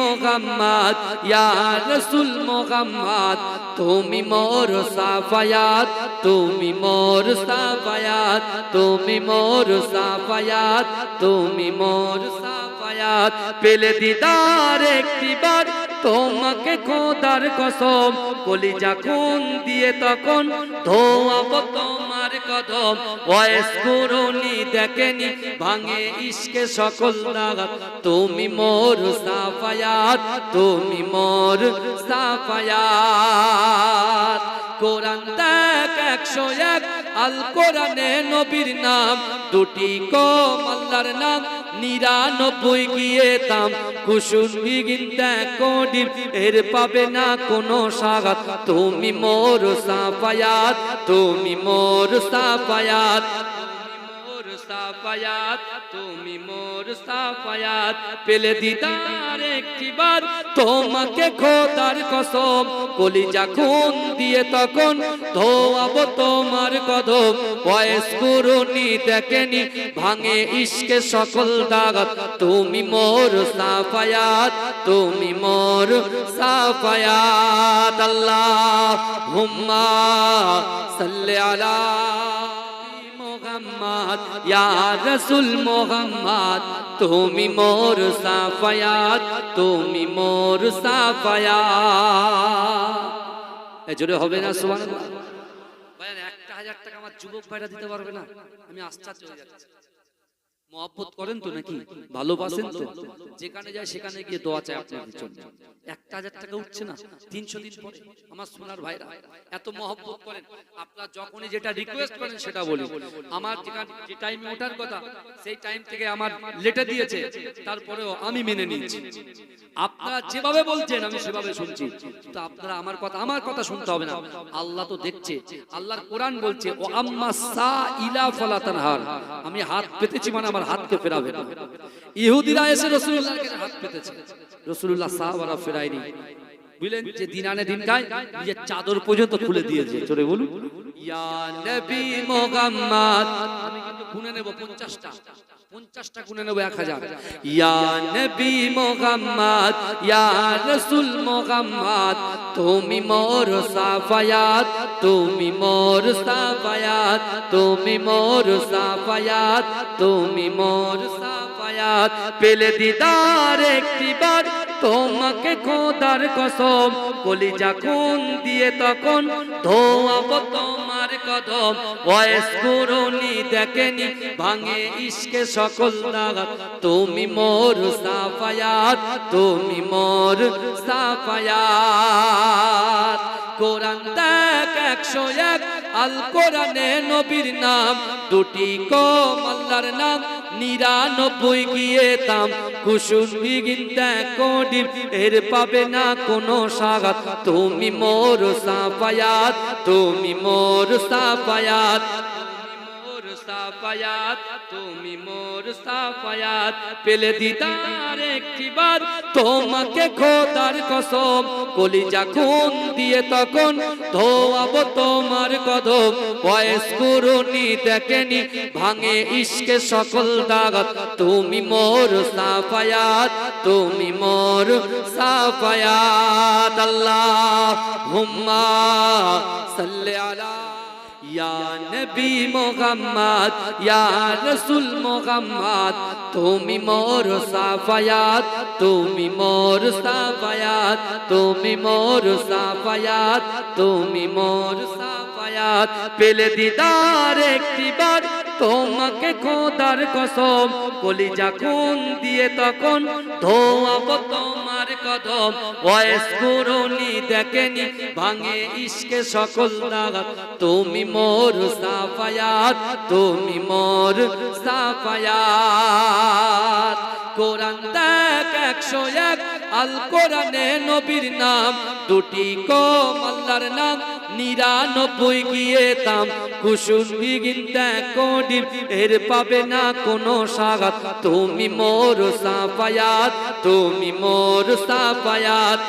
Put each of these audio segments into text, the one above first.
মোহাম্মদ, ইয়া রসুল মোহাম্মদ, তুমি মোর সাফায়াত, তুমি মোর সাফায়াত, তুমি মোর সাফায়াত, তুমি মোর সাফায়াত। পেলে দিদার একটিবার তোমাকে খোদার কসম, কলিজা খুন দিয়ে তখন ধোয়াবো তোমার কদম বয়স করুনি দেখেনি ভাঙে ইশকে সকল দাগাত তুমি মোর সাফায়াত তুমি মোর সাফায়াত। কোরআন তাক একশো এক, আল কোরআনে নবীর নাম। দুটি কম আল্লাহর নাম, নিরানব্বই গিয়ে তাম কুসুম বিগিন কোডিম এর পাবে না কোনো সাগাত। তুমি মোর সাফায়াত, তুমি মোর সাফায়াত। তুমি মোর সাফায়াত। পেলে দিদার তোমাকে খোদার কসম। কলিজা খুন দিয়ে তখন ধোয়াবো তোমার কদম। বয়স দেখেনি, ভাঙে ইশকে সকল দাগাত তুমি মোর সাফায়াত, তুমি মোর সাফায়াত। আল্লাহ হুম্মা সাল্লি আলা মোহাম্মদ রসুল মোহাম্মদ, তুমি মোর সাফায়াত, তুমি মোর সাফায়াত। এ জোরে হবে না, সুবহানাল্লাহ। ভাই একটা হাজার টাকা আমার যুবক ভাইরা দিতে পারবে না? আমি আশ্চর্য হয়ে যাচ্ছি। মহব্বত করেন তো নাকি? ভালোবাসেন তো? যেখানে যায় সেখানে গিয়ে দোয়া চায় আপনাদের জন্য একটা হাজার টাকা উঠছে না? তিনশো দিন পরে। আমার সোনার ভাইরা এত মহব্বত করেন। আপনার যখনই যেটা রিকোয়েস্ট করেন সেটা বলি। আমার যে টাইমে ওঠার কথা সেই টাইম থেকে আমার লেটে দিয়েছে। তারপরেও আমি মেনে নিচ্ছি আপনারা যেভাবে বলছেন আমি সেভাবে শুনছি। তো আপনারা আমার কথা আমার কথা শুনতে হবে না। আল্লাহ তো দেখছে। আল্লাহর কোরআন বলছে ও আম্মা সা ইলা ফলাতান হার আমি হাত পেতেছি মানে আমার হাতকে ফেরাবে। না ইহুদিরা এসে রসুল্লাহর কাছে হাত পেতেছে। রসুল্লাহ সাহাবারা ফেরায়নি। বুঝলেন যে দিন আনে দিন খায় নিজের চাদর পর্যন্ত খুলে দিয়েছে চলে বলুন। ইয়া নবী মোহাম্মদ। আমি কিন্তু গুনে নেব পঞ্চাশটা। পঞ্চাশটা গুনে নেব এক হাজার। ইয়া নবী মোহাম্মদ, ইয়া রসুল মোহাম্মদ, তুমি মোর সাফায়াত, তুমি মোর সাফায়াত, তুমি মোর সাফায়াত, তুমি মোর সাফায়াত। পেলে দিদার একটিবার তোমাকে খোদার কসম, কলিজা খুন দিয়ে তখন ধোয়াবো তোমার কদম। বয়স করুনি দেখেনি, ভাঙে ইশকে সকল দাগাত তুমি মোর সাফায়াত, তুমি মোর সাফায়াত। কোরআন দেখ একশো এক আল কোরআনে নবীর নাম, দুটি কম আল্লাহর নাম, নিরানব্বই গিয়ে তাম কুসুম বিগিন কোডিম এর পাবে না কোনো সাগাত। তুমি মোর সাফায়াত, তুমি মোর সাফায়াত। তুমি মোর সাফায়াত পেলে দিদার তোমাকে খোদার কসম। কলিজা খুন দিয়ে তখন ধোয়াবো তোমার কদম। বয়স দেখেনি, ভাঙে ইশকে সকল দাগাত। তুমি মোর সাফায়াত তুমি মোর সাফায়াত আল্লাহ হুম্মা সাল্লি আলা ইয়া নবী মোহাম্মদ, ইয়া রসুল মোহাম্মদ, তুমি মোর সাফায়াত, তুমি মোর সাফায়াত, তুমি মোর সাফায়াত, তুমি মোর সাফায়াত। পেলে দিদার একটিবার তোমাকে খোদার কসম, কলিজা খুন দিয়ে তখন ধোয়াবো তোমার কদম। বয়স করুনি দেখেনি, ভাঙে ইশকে সকল দাগাত তুমি মোর সাফায়াত, তুমি মোর সাফায়াত। কোরআন দেখ একশো এক আল কোরআনে নবীর নাম। দুটি কম আল্লাহর নাম, নিরানব্বই গিয়ে তাম কুসুম বিগিন কোডিম এর পাবে না কোনো সাগাত। তুমি মোর সাফায়াত, তুমি মোর সাফায়াত।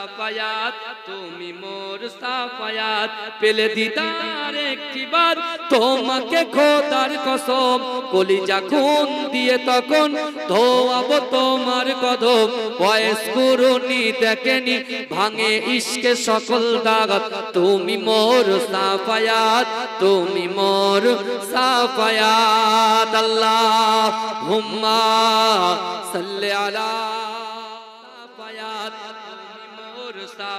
সাফায়াত, তুমি মোর সাফায়াত। পেলে দিদার একটিবার তোমাকে খোদার কসম। কলিজা খুন দিয়ে তখন ধোয়াবো তোমার কদম। বয়স করুনি দেখেনি, ভাঙে ইশকে সকল দাগাত। তুমি মোর সাফায়াত, তুমি মোর সাফায়াত। আল্লাহ হুম্মা সাল্লি আলা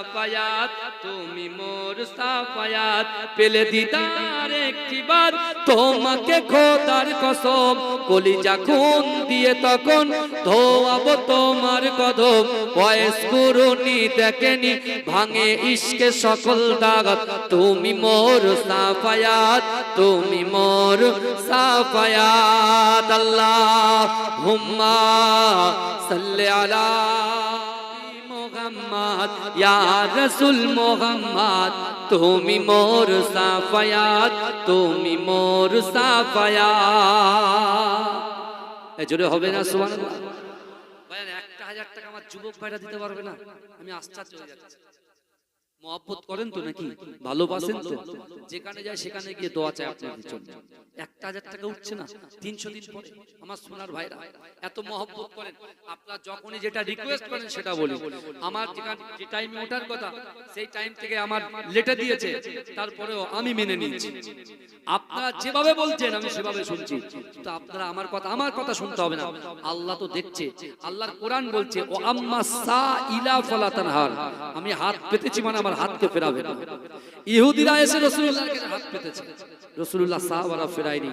সাফায়াত, তুমি মোর সাফায়াত। পেলে দিদার একটিবার তোমাকে খোদার কসম। কলিজা খুন দিয়ে তখন ধোয়াবো তোমার কদম। বয়স করুনি দেখেনি, ভাঙে ইশকে সকল দাগাত তুমি মোর সাফায়াত, তুমি মোর সাফায়াত। আল্লাহ হুম্মা সাল্লি আলা মোহাম্মদ, ইয়া রসুল মোহাম্মদ, তুমি মোর সাফায়াত, তুমি মোর সাফায়াত। এ জোরে হবে না, সুবহানাল্লাহ। ভাই একটা হাজার টাকা আমার যুবক ভাইরা দিতে পারবে না। আমি আশ্চর্য হয়ে যাচ্ছি। মহব্বত করেন তো নাকি? ভালোবাসেন তো? যেখানে যায় সেখানে গিয়ে দোয়া চায় আপনাদের জন্য একটা হাজার টাকা উঠছে না? তিনশো দিন পরে। আমার সোনার ভাইরা এত মহব্বত করেন। আপনার যখনই যেটা রিকোয়েস্ট করেন সেটা বলি। আমার যেখানে যে টাইমে ওঠার কথা সেই টাইম থেকে আমার লেটে দিয়েছে। তারপরেও আমি মেনে নিয়েছি। আপনারা যেভাবে বলছেন আমি সেভাবে শুনছি। তো আপনারা আমার কথা আমার কথা শুনতে হবে না। আল্লাহ তো দেখছে। আল্লাহর কোরআন বলছে ও আম্মা সা ইলা ফালাতানহার আমি হাত পেতেছি মানে আমার হাতকে ফেরাবে। না ইহুদিরা এসে রাসূলুল্লাহর কাছে হাত পেতেছে। রাসূলুল্লাহ সাহাবারা ফেরায়নি।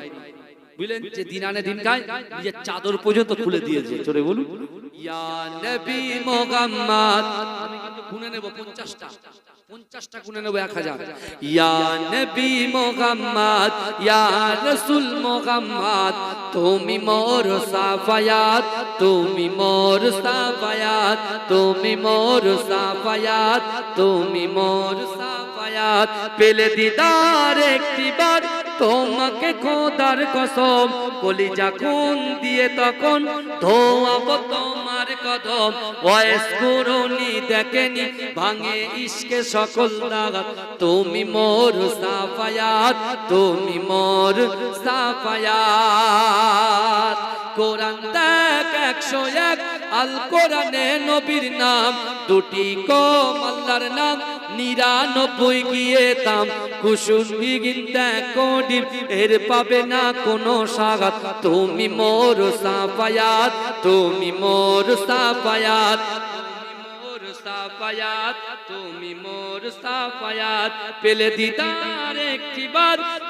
বুঝলেন যে দিন আনে দিন খায়, নিজের চাদর পর্যন্ত খুলে দিয়েছে চলে বলুন। ইয়া নবী মুহাম্মদ। গুনে নেব 50টা 50টা গুনে নেব 1000 ইয়া নবী মুহাম্মদ, ইয়া রাসূল মুহাম্মদ, তুমি মোর সাফায়াত, তুমি মোর সাফায়াত। তুমি মোর সাফায়াত, তুমি মোর সাফায়াত। পেলে দিদার একটিবার তোমাকে খোদার কসম, কলিজা খুন দিয়ে তখন ধোয়াবো তোমার কদম। বয়স করুনি দেখেনি, ভাঙে ইশকে সকল দাগাত তুমি মোর সাফায়াত, তুমি মোর সাফায়াত। কোরআন দেখ একশো এক আল কোরআনে নবীর নাম। দুটি কম আল্লাহর নাম, নিরানব্বই গিয়ে তাম কুসুম বিগিন ডিম, এর পাবে না কোনো সাগাত। তুমি মোর সাফায়াত, তুমি মোর সাফায়াত। তুমি মোর সাফায়াত। পেলে দিদার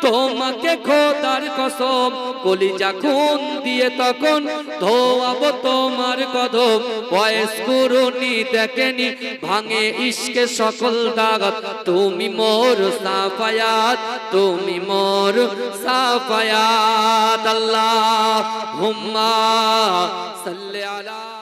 তোমাকে খোদার কসম। কলিজা খুন দিয়ে তখন ধোয়াবো তোমার কদম। বয়স দেখেনি, ভাঙে ইশকে সকল দাগাত তুমি মোর সাফায়াত, তুমি মোর সাফায়াত। আল্লাহ হুম্মা সাল্লি আলা